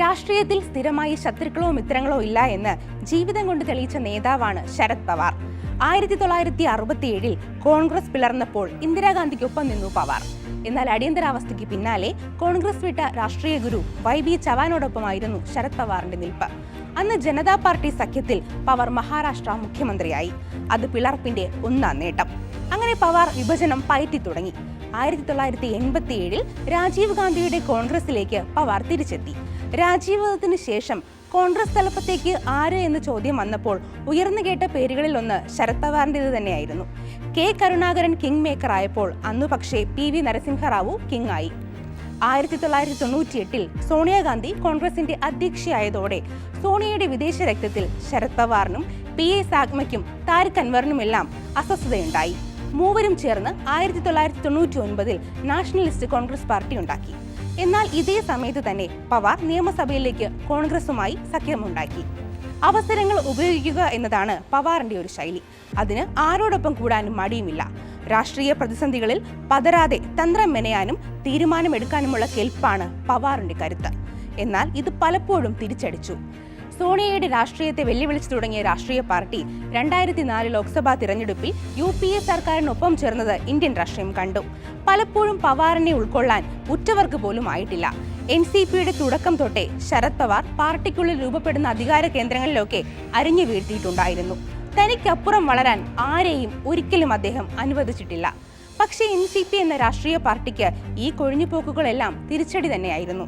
രാഷ്ട്രീയത്തിൽ സ്ഥിരമായി ശത്രുക്കളോ മിത്രങ്ങളോ ഇല്ല എന്ന് ജീവിതം കൊണ്ട് തെളിയിച്ച നേതാവാണ് ശരത് പവാർ. ആയിരത്തി തൊള്ളായിരത്തി അറുപത്തി ഏഴിൽ കോൺഗ്രസ് പിളർന്നപ്പോൾ ഇന്ദിരാഗാന്ധിക്കൊപ്പം നിന്നു പവാർ. എന്നാൽ അടിയന്തരാവസ്ഥയ്ക്ക് പിന്നാലെ കോൺഗ്രസ് വിട്ട രാഷ്ട്രീയ ഗുരു വൈ ബി ചവാനോടൊപ്പമായിരുന്നു ശരത് പവാറിന്റെ നിൽപ്പ്. അന്ന് ജനതാ പാർട്ടി സഖ്യത്തിൽ പവാർ മഹാരാഷ്ട്ര മുഖ്യമന്ത്രിയായി. അത് പിളർപ്പിന്റെ ഒന്നാം നേട്ടം. അങ്ങനെ പവാർ വിഭജനം പയറ്റി തുടങ്ങി. ആയിരത്തി തൊള്ളായിരത്തി എൺപത്തി ഏഴിൽ രാജീവ് ഗാന്ധിയുടെ കോൺഗ്രസിലേക്ക് പവാർ തിരിച്ചെത്തി. രാജീവത്തിന് ശേഷം കോൺഗ്രസ് തലപ്പത്തേക്ക് ആര് എന്ന ചോദ്യം വന്നപ്പോൾ ഉയർന്നു കേട്ട പേരുകളിൽ ഒന്ന് ശരത് പവാറിന്റെ തന്നെയായിരുന്നു. കെ കരുണാകരൻ കിങ് മേക്കർ ആയപ്പോൾ അന്നു പക്ഷേ പി വി നരസിംഹറാവു കിങ് ആയി. ആയിരത്തി തൊള്ളായിരത്തി തൊണ്ണൂറ്റി എട്ടിൽ സോണിയാഗാന്ധി കോൺഗ്രസിന്റെ അധ്യക്ഷയായതോടെ സോണിയയുടെ വിദേശ രക്തത്തിൽ ശരത് പവാറിനും പി എ സാഗ്മയ്ക്കും താരിഖ് അൻവറിനുമെല്ലാം അസ്വസ്ഥതയുണ്ടായി. മൂവരും ചേർന്ന് ആയിരത്തി തൊള്ളായിരത്തി തൊണ്ണൂറ്റി ഒൻപതിൽ നാഷണലിസ്റ്റ് കോൺഗ്രസ് പാർട്ടി ഉണ്ടാക്കി. എന്നാൽ ഇതേ സമയത്ത് തന്നെ പവാർ നിയമസഭയിലേക്ക് കോൺഗ്രസുമായി സഖ്യമുണ്ടാക്കി. അവസരങ്ങൾ ഉപയോഗിക്കുക എന്നതാണ് പവാറിന്റെ ഒരു ശൈലി. അതിന് ആരോടൊപ്പം കൂടാനും മടിയുമില്ല. രാഷ്ട്രീയ പ്രതിസന്ധികളിൽ പതരാതെ തന്ത്രം മെനയാനും തീരുമാനമെടുക്കാനുമുള്ള കെൽപ്പാണ് പവാറിന്റെ കരുത്ത്. എന്നാൽ ഇത് പലപ്പോഴും തിരിച്ചടിച്ചു. സോണിയയുടെ രാഷ്ട്രീയത്തെ വെല്ലുവിളിച്ചു തുടങ്ങിയ രാഷ്ട്രീയ പാർട്ടി രണ്ടായിരത്തി നാല് ലോക്സഭാ തിരഞ്ഞെടുപ്പിൽ യു പി എ സർക്കാരിനൊപ്പം ചേർന്നത് ഇന്ത്യൻ രാഷ്ട്രീയം കണ്ടു. പലപ്പോഴും പവാറിനെ ഉൾക്കൊള്ളാൻ ഉറ്റവർക്ക് പോലും ആയിട്ടില്ല. എൻ സി പിയുടെ തുടക്കം തൊട്ടേ ശരത് പവാർ പാർട്ടിക്കുള്ളിൽ രൂപപ്പെടുന്ന അധികാര കേന്ദ്രങ്ങളിലൊക്കെ അരിഞ്ഞു വീഴ്ത്തിയിട്ടുണ്ടായിരുന്നു. തനിക്കപ്പുറം വളരാൻ ആരെയും ഒരിക്കലും അദ്ദേഹം അനുവദിച്ചിട്ടില്ല. പക്ഷേ എൻ സി പി എന്ന രാഷ്ട്രീയ പാർട്ടിക്ക് ഈ കൊഴിഞ്ഞുപോക്കുകളെല്ലാം തിരിച്ചടി തന്നെയായിരുന്നു.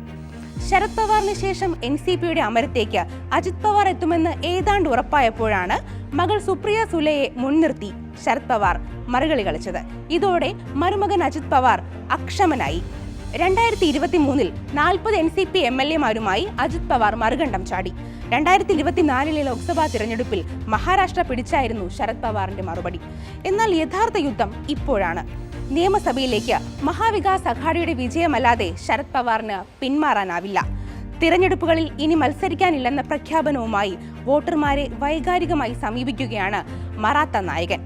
ശരത് പവാറിന് ശേഷം എൻ സി പിയുടെ അമരത്തേക്ക് അജിത് പവാർ എത്തുമെന്ന് ഏതാണ്ട് ഉറപ്പായപ്പോഴാണ് മകൾ സുപ്രിയ സുലയെ മുൻനിർത്തി ശരത് പവാർ മറുകളി കളിച്ചത്. ഇതോടെ മരുമകൻ അജിത് പവാർ അക്ഷമനായി. രണ്ടായിരത്തി ഇരുപത്തി മൂന്നിൽ നാൽപ്പത് N C P M L എമാരുമായി Ajit Pawar മറുകണ്ഠം ചാടി. രണ്ടായിരത്തി ഇരുപത്തിനാലിലെ ലോക്സഭാ തിരഞ്ഞെടുപ്പിൽ മഹാരാഷ്ട്ര പിടിച്ചായിരുന്നു ശരത് പവാറിന്റെ മറുപടി. എന്നാൽ യഥാർത്ഥ യുദ്ധം ഇപ്പോഴാണ്. നിയമസഭയിലേക്ക് മഹാവികാസ് അഘാഡിയുടെ വിജയമല്ലാതെ ശരത് പവാറിന് പിന്മാറാനാവില്ല. തിരഞ്ഞെടുപ്പുകളിൽ ഇനി മത്സരിക്കാനില്ലെന്ന പ്രഖ്യാപനവുമായി വോട്ടർമാരെ വൈകാരികമായി സമീപിക്കുകയാണ് മറാത്ത നായകൻ.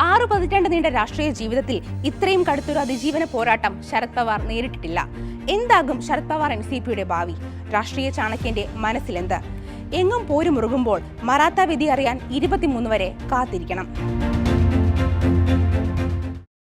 ആറു പതിറ്റാണ്ട് നീണ്ട രാഷ്ട്രീയ ജീവിതത്തിൽ ഇത്രയും കടുത്തൊരു അതിജീവന പോരാട്ടം ശരത് പവാർ നേരിട്ടിട്ടില്ല. എന്താകും ശരത് പവാർ എൻ സി പിയുടെ ഭാവി? രാഷ്ട്രീയ ചാണക്യന്റെ മനസ്സിലെന്ത്? എങ്ങും പോരുമുറുകുമ്പോൾ മറാത്ത വിധി അറിയാൻ ഇരുപത്തിമൂന്ന് വരെ കാത്തിരിക്കണം.